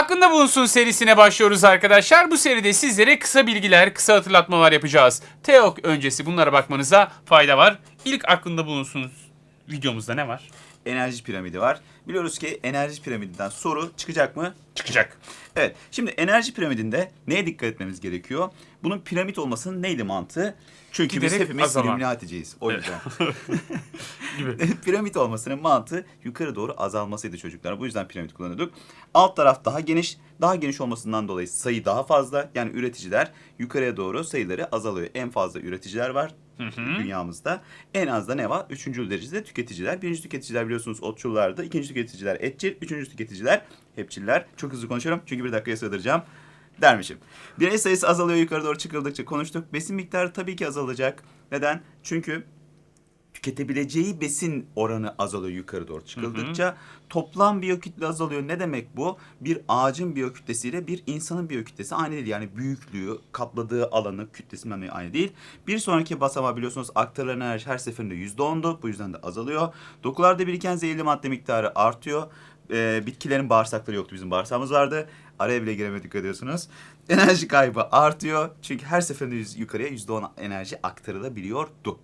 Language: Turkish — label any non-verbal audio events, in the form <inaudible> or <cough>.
Aklında bulunsun serisine başlıyoruz arkadaşlar. Bu seride sizlere kısa bilgiler, kısa hatırlatmalar yapacağız. Teok öncesi bunlara bakmanıza fayda var. İlk aklında bulunsun videomuzda ne var? Enerji piramidi var. Biliyoruz ki enerji piramidinden soru çıkacak mı? Çıkacak. Evet. Şimdi enerji piramidinde neye dikkat etmemiz gerekiyor? Bunun piramit olmasının neydi mantığı? Çünkü biz Giderek hepimiz azalan. Illuminati'ciyiz. O yüzden. <laughs> Gibi. <laughs> piramit olmasının mantığı yukarı doğru azalmasıydı çocuklar. Bu yüzden piramit kullanıyorduk. Alt taraf daha geniş. Daha geniş olmasından dolayı sayı daha fazla. Yani üreticiler yukarıya doğru sayıları azalıyor. En fazla üreticiler var dünyamızda. En az da ne var? Üçüncü derecede tüketiciler. Birinci tüketiciler biliyorsunuz otçullardı. İkinci tüketiciler etçil. Üçüncü tüketiciler hepçiller. Çok hızlı konuşuyorum çünkü bir dakikaya sığdıracağım dermişim. Birey sayısı azalıyor yukarı doğru çıkıldıkça konuştuk. Besin miktarı tabii ki azalacak. Neden? Çünkü tüketebileceği besin oranı azalıyor yukarı doğru çıkıldıkça. Toplam biyokütle azalıyor. Ne demek bu? Bir ağacın biyokütlesiyle bir insanın biyokütlesi aynı değil. Yani büyüklüğü, kapladığı alanı, kütlesinden aynı değil. Bir sonraki basamağı biliyorsunuz aktarılan enerji her seferinde %10'du. Bu yüzden de azalıyor. Dokularda biriken zehirli madde miktarı artıyor. Ee, bitkilerin bağırsakları yoktu. Bizim bağırsağımız vardı. Araya bile giremedik ediyorsunuz. <laughs> Enerji kaybı artıyor. Çünkü her seferinde yukarıya %10 enerji aktarılabiliyordu.